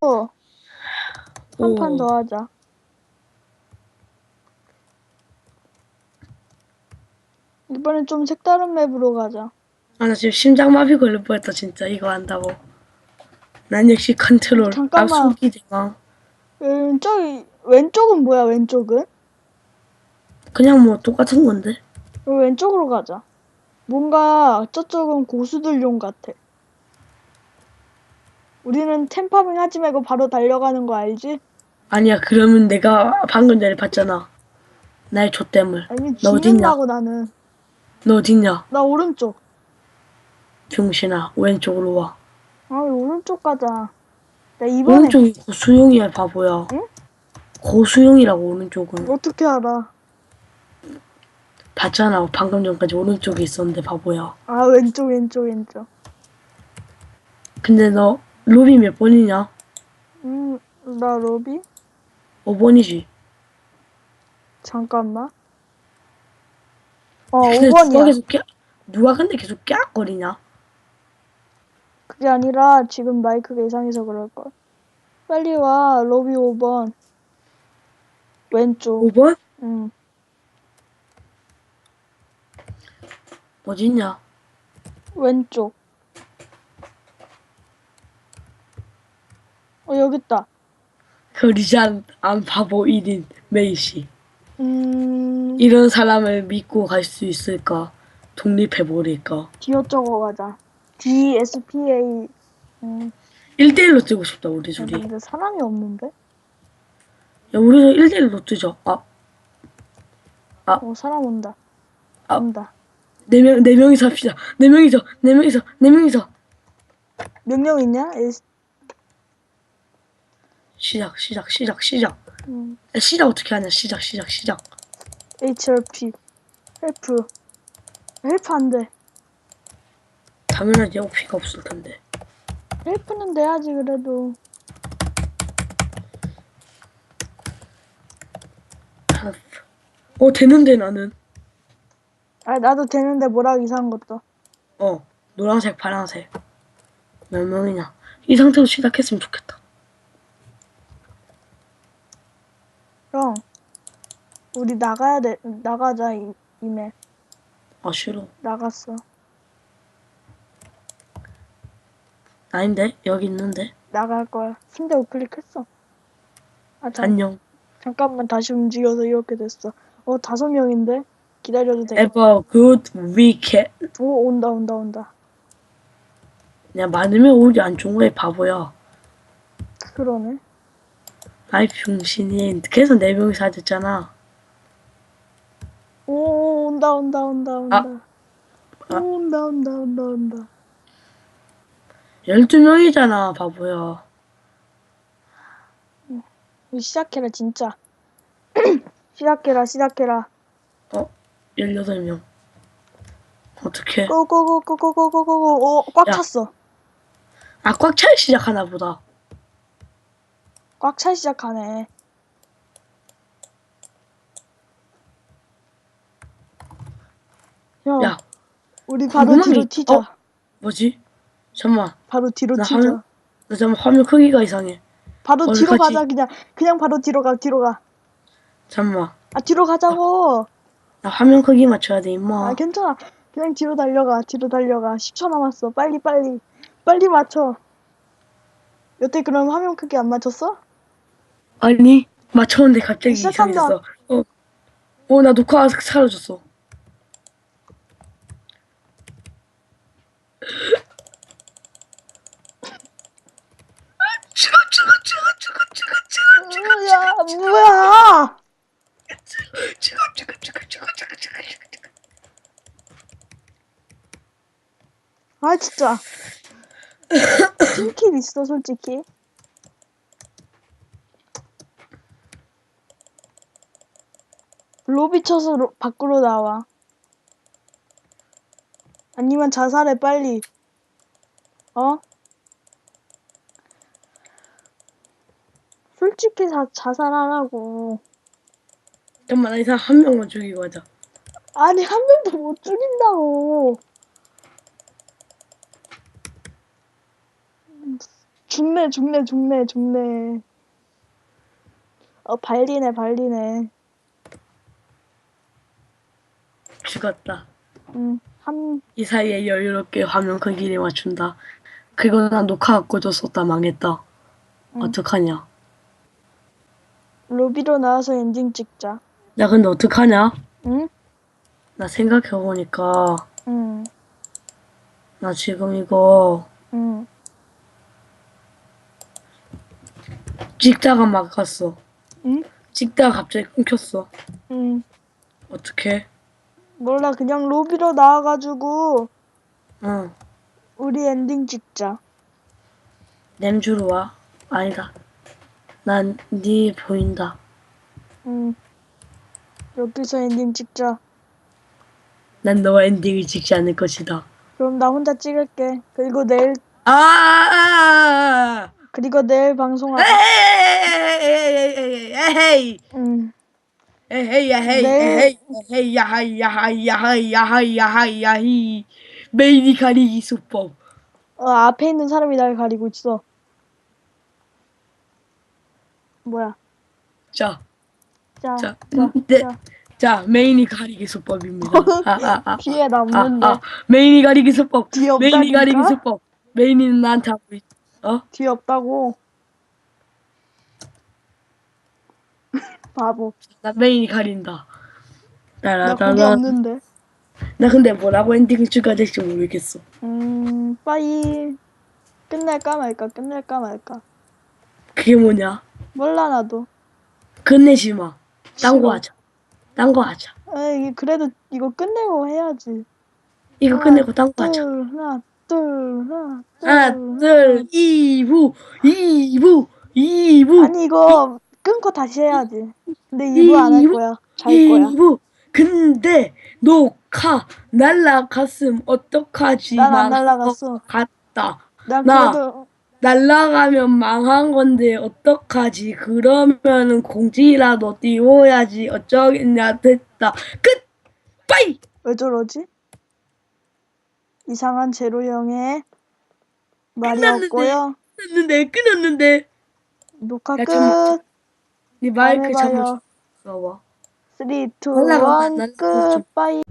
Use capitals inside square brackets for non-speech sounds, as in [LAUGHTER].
어, 한판 오. 더 하자. 이번엔 좀 색다른 맵으로 가자. 아, 나 지금 심장마비 걸릴 뻔했다, 진짜. 이거 한다고. 난 역시 컨트롤. 잠깐만. 앞속기 대왕. 왼쪽, 왼쪽은 뭐야, 왼쪽은? 그냥 뭐 똑같은 건데. 그럼 왼쪽으로 가자. 뭔가 저쪽은 고수들용 같아. 우리는 템파밍 하지 말고 바로 달려가는 거 알지? 아니야, 그러면 내가 방금 전에 봤잖아. 나의 좆댐을. 아니, 너 어딨냐? 죽는다고 나는. 너 어딨냐? 나 오른쪽. 병신아, 왼쪽으로 와. 아, 왜 오른쪽 가자. 나 이번에 오른쪽이 고수용이야, 바보야. 응? 고수용이라고, 오른쪽은. 어떻게 알아? 봤잖아, 방금 전까지 오른쪽에 있었는데, 바보야. 아, 왼쪽, 왼쪽, 왼쪽. 근데 너, 로비 몇 번이냐? 음, 나 로비? 5번이지. 잠깐만. 어, 근데 누가 5번이야. 계속 깨, 누가 근데 계속 깨악거리냐? 그게 아니라 지금 마이크가 이상해서 그럴걸. 빨리 와, 로비 5번. 왼쪽. 5번? 응. 어딨냐? 왼쪽. 어, 여기 있다. 그리잔 안 바보 1인 메이씨. 음, 이런 사람을 믿고 갈 수 있을까? 독립해버릴까? 디어 적어 가자. D, S, P, A. 음, 1대1로 뜨고 싶다, 우리 야, 둘이. 근데 사람이 없는데? 야, 우리도 1대1로 뜨자. 아, 어, 사람 온다. 아. 온다. 네 명, 네 명이서 합시다. 네 명이서, 네 명이서, 네 명이서. 몇 명 있냐? 시작, 시작, 시작, 시작. 음, 야, 시작 어떻게 하냐? 시작, 시작, 시작. HRP. 헬프. 헬프 안 돼. 당연하지, 오피가 없을 텐데. 헬프는 돼야지, 그래도. 어, 되는데, 나는. 아, 나도 되는데 뭐라고 이상한 것도. 어, 노란색, 파란색. 몇 명이냐? 이 상태로 시작했으면 좋겠다. 형, 우리 나가야 돼. 나가자, 이, 이메. 아, 싫어. 나갔어. 아닌데? 여기 있는데? 나갈 거야. 침대 우클릭했어. 아, 잠, 안녕. 잠깐만 다시 움직여서 이렇게 됐어. 어, 다섯 명인데? 기다려도 돼. Ever good weekend. 오, 온다, 온다, 온다. 그냥 많으면 오지 안 좋은 거야, 바보야. 그러네. 아이, 병신이. 그래서 네 명이서 하셨잖아. 오, 온다, 온다, 온다, 온다. 아. 오, 온다, 온다, 온다, 온다. 12명이잖아, 바보야. 우리 시작해라, 진짜. [CLEARS THROAT] 시작해라, 시작해라. 18명. 어떡해. 고고고고고고고고. 오, 꽉 야. 찼어. 아, 꽉 차야 시작하나 보다. 꽉 차 시작하네. 형, 야, 우리 바로 궁금한 뒤로 게- 튀자. 어? 뭐지? 잠만. 바로 뒤로 나 튀자. 화면- 나 잠만 화면 크기가 이상해. 바로 뒤로? 가자, 그냥. 그냥 바로 뒤로 가, 뒤로 가. 잠만. 아, 뒤로 가자고. 나 화면 크기 맞춰야 돼, 임마. 아, 괜찮아. 그냥 뒤로 달려가, 뒤로 달려가. 10초 남았어. 빨리, 빨리. 빨리 맞춰. 여태 그럼 화면 크기 안 맞췄어? 아니, 맞췄는데 갑자기 시작한다. 이상해졌어. 어, 어, 나 녹화 사라졌어. 죽어, 죽어, 죽어, 죽어, 죽어, 죽어, 죽어, 어, 야, 뭐야! 죽어, 죽어, 죽어, 죽어, 죽어, 죽어, 죽어. 아, 진짜. 팀킬 있어, 솔직히. 로비 쳐서 로- 밖으로 나와. 아니면 자살해, 빨리. 어? 솔직히 자, 자살하라고. 잠깐만, 나 이상 한 명만 죽이고 하자. 아니, 한 명도 못 죽인다고. 죽네 죽네 죽네 죽네 어 발리네 발리네 죽었다. 응 한 이 사이에 여유롭게 화면 크기를 맞춘다. 그리고 난 녹화가 꺼졌었다. 망했다. 응. 어떡하냐? 로비로 나와서 엔딩 찍자 야 근데 어떡하냐? 응? 나 생각해보니까 응 나 지금 이거 응. 찍다가 막았어. 응? 찍다가 갑자기 끊겼어. 응. 어떡해? 몰라 그냥 로비로 나와가지고 응. 우리 엔딩 찍자 냄주로 와. 아니다. 난 네 보인다. 응 여기서 엔딩 찍자 난 너와 엔딩을 찍지 않을 것이다. 그럼 나 혼자 찍을게 그리고 내일 아! 그리고 내일 방송하자 에헤이! 에헤이! 응 에헤이 야헤이 네. 에헤이 에헤이 야하이 야하이 야하이 야하이 야하이 야히 메인이 가리기 수법 어, 앞에 있는 사람이 날 가리고 있어 뭐야 자, 자, 자, 자, 네. 자. 자 메인이 가리기 수법입니다. [LAUGHS] 아, 아, 아, 뒤에 나 아, 아, 메인이 가리기 수법. 메인이 가리기? 수법. 메인이는 나한테 하고 있. 어? 뒤에 없다고 [LAUGHS] 바보 나 메인이 가린다. 나 따라따라. 없는데 나 근데 뭐라고 엔딩을 찍어야 될지 모르겠어. 음 빠이 끝낼까 말까 끝낼까 말까 그게 뭐냐? 몰라 나도 끝내지 마. 딴 싫어. 거 하자. 딴 거 하자. 에이 그래도 이거 끝내고 해야지 이거 끝내고 딴 거 하자. 둘 하나 둘 하나 둘 이부, 이부, 이부, 아니 이거 끊고 다시 해야지 근데 이거 안할 이부, 거야 잘 거야 이부. 근데 녹화 날라갔음 어떡하지? 난안 망한 날라갔어 것 같다. 난 나. 그래도 날라가면 망한 건데 어떡하지? 그러면은 공지라도 띄워야지 어쩌겠냐 됐다. 끝. 빠이. 왜 저러지? 이상한 제로 형의 말이 끝났는데. 없고요 끊었는데 끊었는데. 녹화 야, 끝좀네 마이크 봐요 써봐. 3, 2, 1, 날라가, 날라가 좀. 끝, 빠이